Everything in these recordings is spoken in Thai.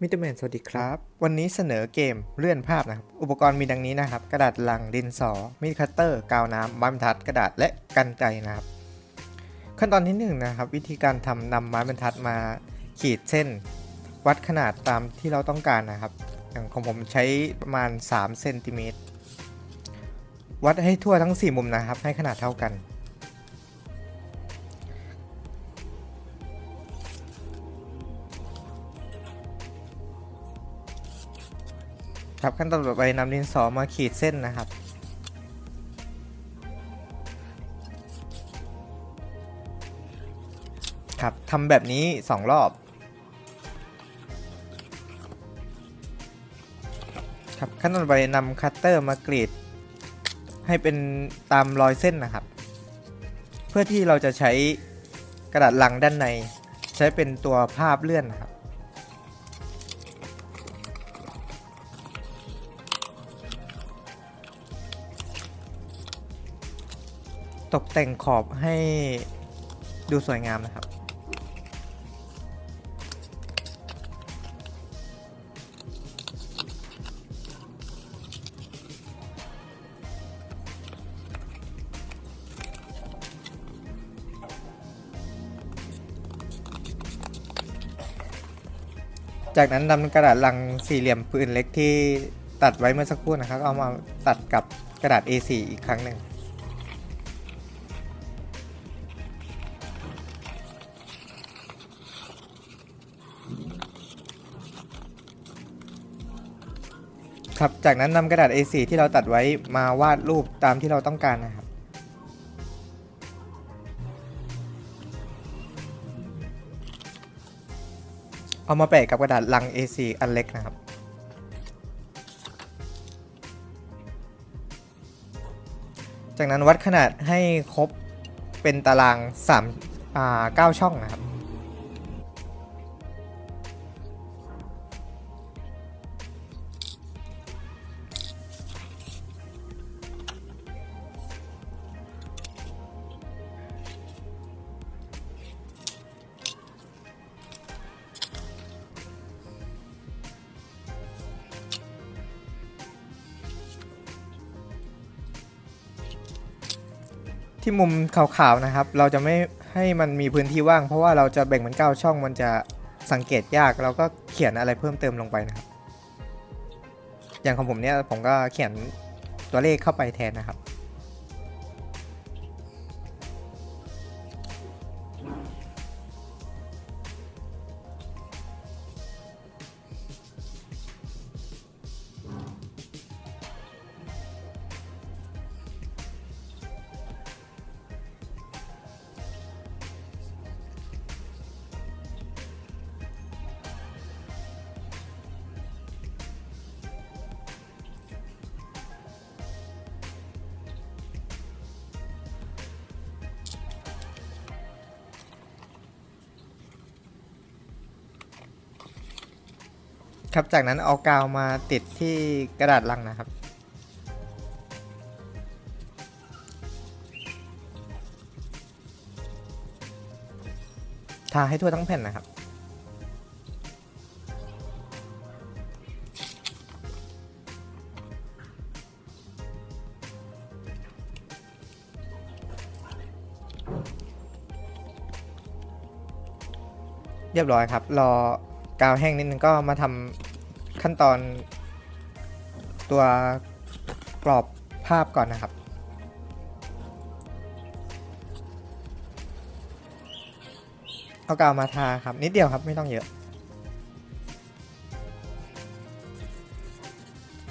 มิเตอร์แมนสวัสดีครับ วันนี้เสนอเกมเลื่อนภาพนะครับ อุปกรณ์มีดังนี้นะครับ กระดาษลังดินสอ มีดคัตเตอร์ กาวน้ำไม้บรรทัด กระดาษและกันไกนะครับ ขั้นตอนที่1นงนะครับ วิธีการทำนำไม้บรรทัดมาขีดเส้น วัดขนาดตามที่เราต้องการนะครับ อย่างของผมใช้ประมาณ3เซนติเมตรวัดให้ทั่วทั้ง 4 มุมนะครับ ให้ขนาดเท่ากัน ครับขั้นตอนต่อไปนำดินสอมาขีดเส้นนะครับ ครับทำแบบนี้ 2 รอบ ครับขั้นตอนต่อไปนำคัตเตอร์มากรีด ให้เป็นตามรอยเส้นนะครับ เพื่อที่เราจะใช้กระดาษลังด้านใน ใช้เป็นตัวภาพเลื่อนนะครับ ตกแต่งขอบให้ดูสวยงามนะครับ จากนั้นนำกระดาษลังสี่เหลี่ยมปืนเล็กที่ตัดไว้เมื่อสักครู่นะครับ เอามาตัดกับกระดาษ A4 อีกครั้งหนึ่ง ครับ จากนั้นนำกระดาษ A4 ที่เราตัดไว้มาวาดรูปตามที่เราต้องการนะครับ เอามาแปะกับกระดาษลัง A4 อันเล็กนะครับ จากนั้นวัดขนาดให้ครบเป็นตาราง3อ่า9ช่องนะครับ ที่มุมขาวๆนะครับ เราจะไม่ให้มันมีพื้นที่ว่าง เพราะว่าเราจะแบ่งเป็นเก้าช่องมันจะสังเกตยาก เราก็เขียนอะไรเพิ่มเติมลงไปนะครับ อย่างของผมเนี่ยผมก็เขียนตัวเลขเข้าไปแทนนะครับ ครับจากนั้นเอากาวมาติดที่กระดาษลังนะครับ ทาให้ทั่วทั้งแผ่นนะครับเรียบร้อยครับ รอกาวแห้งนิดนึงก็มาทำ ขั้นตอนตัวกรอบภาพก่อนนะครับ เอากาวมาทาครับ นิดเดียวครับไม่ต้องเยอะ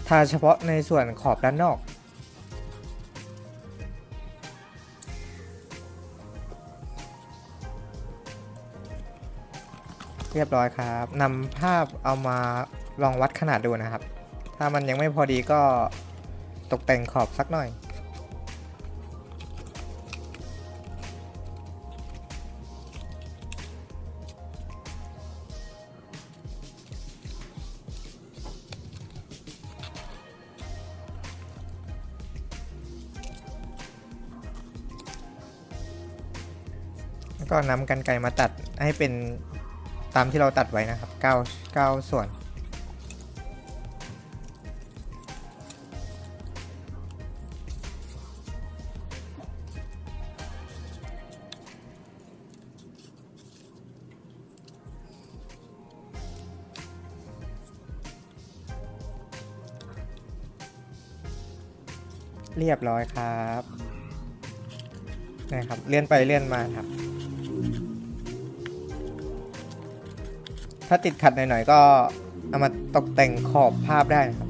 ทาเฉพาะในส่วนขอบด้านนอก เรียบร้อยครับนำภาพเอามาลองวัดขนาดดูนะครับ ถ้ามันยังไม่พอดีก็ตกแต่งขอบสักหน่อย แล้วก็นำกันไกรมาตัดให้เป็น ตามที่เราตัดไว้นะครับ9เก้าส่วน เรียบร้อยครับนะครับเลื่อนไปเลื่อนมาครับ ถ้าติดขัดหน่อยๆก็เอามาตกแต่งขอบภาพได้นะครับ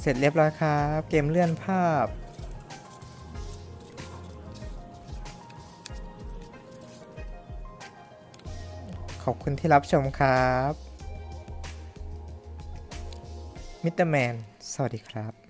เสร็จเรียบร้อยครับ เกมเลื่อนภาพ ขอบคุณที่รับชมครับมิสเตอร์แมน สวัสดีครับ